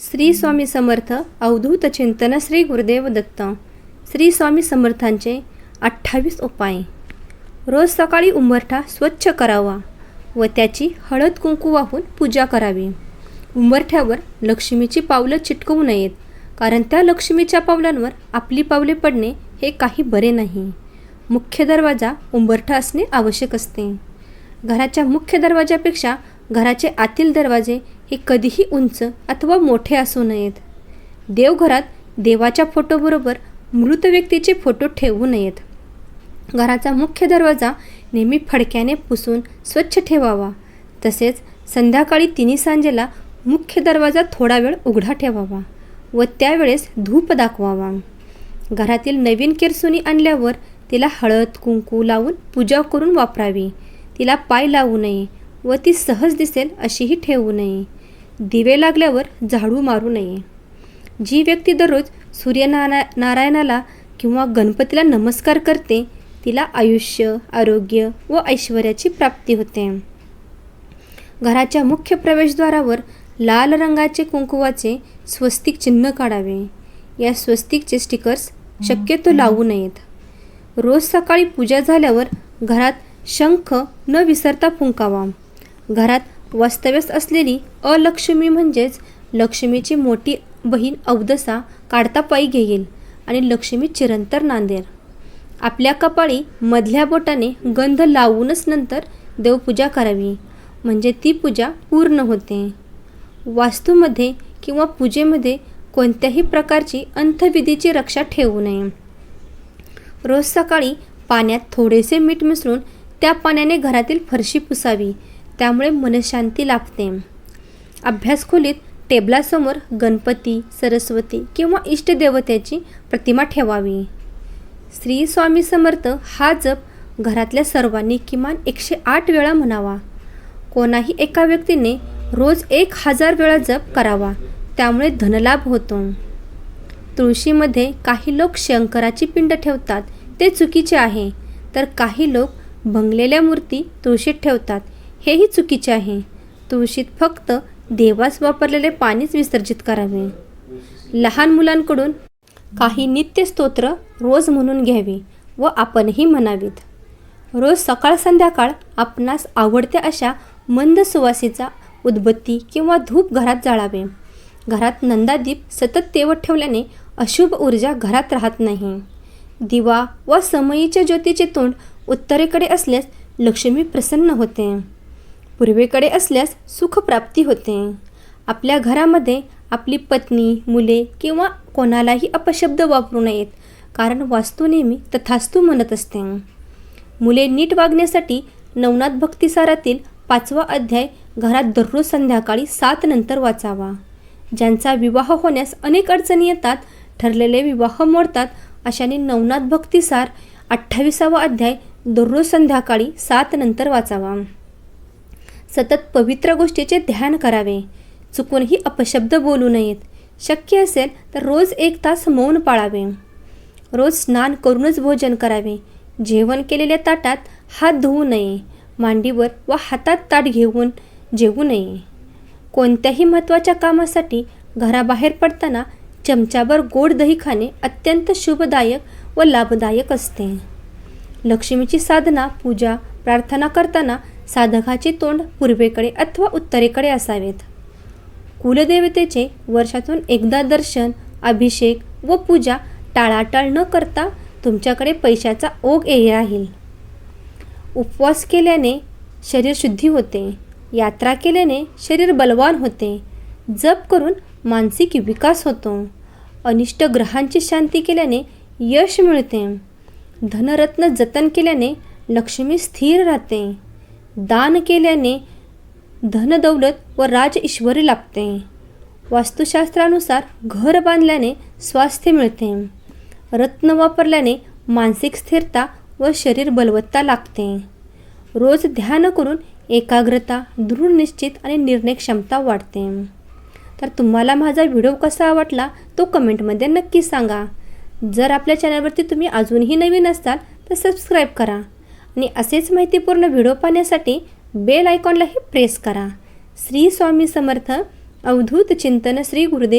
श्री स्वामी समर्थ अवधूत चिंतन श्री गुरुदेव दत्त. श्री स्वामी समर्थांचे अठ्ठावीस उपाय. रोज सकाळी उंबरठा स्वच्छ करावा व त्याची हळद कुंकू वाहून पूजा करावी. उंबरठ्यावर लक्ष्मीची पावलं चिटकवू नयेत कारण त्या लक्ष्मीच्या पावलांवर आपली पावले पडणे हे काही बरे नाही. मुख्य दरवाजा उंबरठा असणे आवश्यक असते. घराच्या मुख्य दरवाजापेक्षा घराचे आतील दरवाजे हे कधीही उंच अथवा मोठे असू नयेत. देवघरात देवाच्या फोटोबरोबर मृत व्यक्तीचे फोटो ठेवू नयेत. घराचा मुख्य दरवाजा नेहमी फडक्याने पुसून स्वच्छ ठेवावा. तसेच संध्याकाळी तिन्ही सांजेला मुख्य दरवाजा थोडा वेळ उघडा ठेवावा व त्यावेळेस धूप दाखवावा. घरातील नवीन किरसुनी आणल्यावर तिला हळद कुंकू लावून पूजा करून वापरावी. तिला पाय लावू नये व ती सहज दिसेल अशीही ठेवू नये. दिवे लागल्यावर झाडू मारू नये. जी व्यक्ती दररोज सूर्यनारा नारायणाला किंवा गणपतीला नमस्कार करते तिला आयुष्य आरोग्य व ऐश्वर्याची प्राप्ती होते. घराच्या मुख्य प्रवेशद्वारावर लाल रंगाचे कुंकुवाचे स्वस्तिक चिन्ह काढावे. या स्वस्तिकचे स्टिकर्स शक्यतो लावू नयेत. रोज सकाळी पूजा झाल्यावर घरात शंख न विसरता फुंकावा. घरात वास्तव्यास असलेली अलक्ष्मी म्हणजेच लक्ष्मीची मोठी बहीण अवदसा काढता पायी घेईल आणि लक्ष्मी चिरंतर नांदेल आपल्या कपाळी मधल्या बोटाने गंध लावूनच नंतर देवपूजा करावी. म्हणजे ती पूजा पूर्ण होते. वास्तूमध्ये किंवा पूजेमध्ये कोणत्याही प्रकारची अंतविधीची रक्षा ठेवू नये. रोज सकाळी पाण्यात थोडेसे मीठ मिसळून त्या पाण्याने घरातील फरशी पुसावी. त्यामुळे मनशांती लाभते. अभ्यासखोलीत टेबलासमोर गणपती सरस्वती किंवा इष्टदेवतेची प्रतिमा ठेवावी. श्री स्वामी समर्थ हा जप घरातल्या सर्वांनी किमान एकशे आठ वेळा म्हणावा. कोणाही एका व्यक्तीने रोज एक हजार वेळा जप करावा त्यामुळे धनलाभ होतो. तुळशीमध्ये काही लोक शंकराची पिंड ठेवतात ते चुकीचे आहे. तर काही लोक भंगलेल्या मूर्ती तुळशीत ठेवतात हेही चुकीचे आहे. तुळशीत फक्त देवास वापरलेले पाणीच विसर्जित करावे. लहान मुलांकडून काही नित्यस्तोत्र रोज म्हणून घ्यावी व आपणही म्हणावीत. रोज सकाळ संध्याकाळ आपणास आवडत्या अशा मंद सुवासीचा उदबत्ती किंवा धूप घरात जाळावे. घरात नंदादीप सतत तेवत ठेवल्याने अशुभ ऊर्जा घरात राहत नाही. दिवा व समयीच्या ज्योतीचे तोंड उत्तरेकडे असल्यास लक्ष्मी प्रसन्न होते. पूर्वेकडे असल्यास सुखप्राप्ती होते. आपल्या घरामध्ये आपली पत्नी मुले किंवा कोणालाही अपशब्द वापरू नयेत कारण वास्तू नेहमी तथास्तू म्हणत असते. मुले नीट वागण्यासाठी नवनाथ भक्तिसारातील पाचवा अध्याय घरात दररोज संध्याकाळी सात नंतर वाचावा. ज्यांचा विवाह होण्यास अनेक अडचणी येतात ठरलेले विवाह मोडतात अशाने नवनाथ भक्तिसार अठ्ठावीसावा अध्याय दररोज संध्याकाळी सात नंतर वाचावा. सतत पवित्र गोष्टीचे ध्यान करावे. चुकूनही अपशब्द बोलू नयेत. शक्य असेल तर रोज एक तास मौन पाळावे. रोज स्नान करूनच भोजन करावे. जेवण केलेल्या ताटात हात धुवू नये. मांडीवर व हातात ताट घेऊन जेवू नये. कोणत्याही महत्त्वाच्या कामासाठी घराबाहेर पडताना चमच्यावर गोड दही खाणे अत्यंत शुभदायक व लाभदायक असते. लक्ष्मीची साधना पूजा प्रार्थना करताना साधकाचे तोंड पूर्वेकडे अथवा उत्तरेकडे असावेत. कुलदेवतेचे वर्षातून एकदा दर्शन अभिषेक व पूजा टाळाटाळ न करता तुमच्याकडे पैशाचा ओघ ये राहील. उपवास केल्याने शरीर शुद्धी होते. यात्रा केल्याने शरीर बलवान होते. जप करून मानसिक विकास होतो. अनिष्ट ग्रहांची शांती केल्याने यश मिळते. धनरत्न जतन केल्याने लक्ष्मी स्थिर राहते. दान केल्याने धनदौलत व राज ईश्वरी लाभते. वास्तुशास्त्रानुसार घर बांधल्याने स्वास्थ्य मिळते. रत्न वापरल्याने मानसिक स्थिरता व शरीर बलवत्ता लागते रोज ध्यान करून एकाग्रता दृढ निश्चित आणि निर्णय क्षमता वाढते. तर तुम्हाला माझा व्हिडिओ कसा आवडला तो कमेंटमध्ये नक्की सांगा. जर आपल्या चॅनलवरती तुम्ही अजूनही नवीन असाल तर सबस्क्राईब करा. आणि असेच माहितीपूर्ण व्हिडिओ पाहण्यासाठी बेल आयकॉनलाही प्रेस करा. श्री स्वामी समर्थ. अवधूत चिंतन श्री गुरुदेव.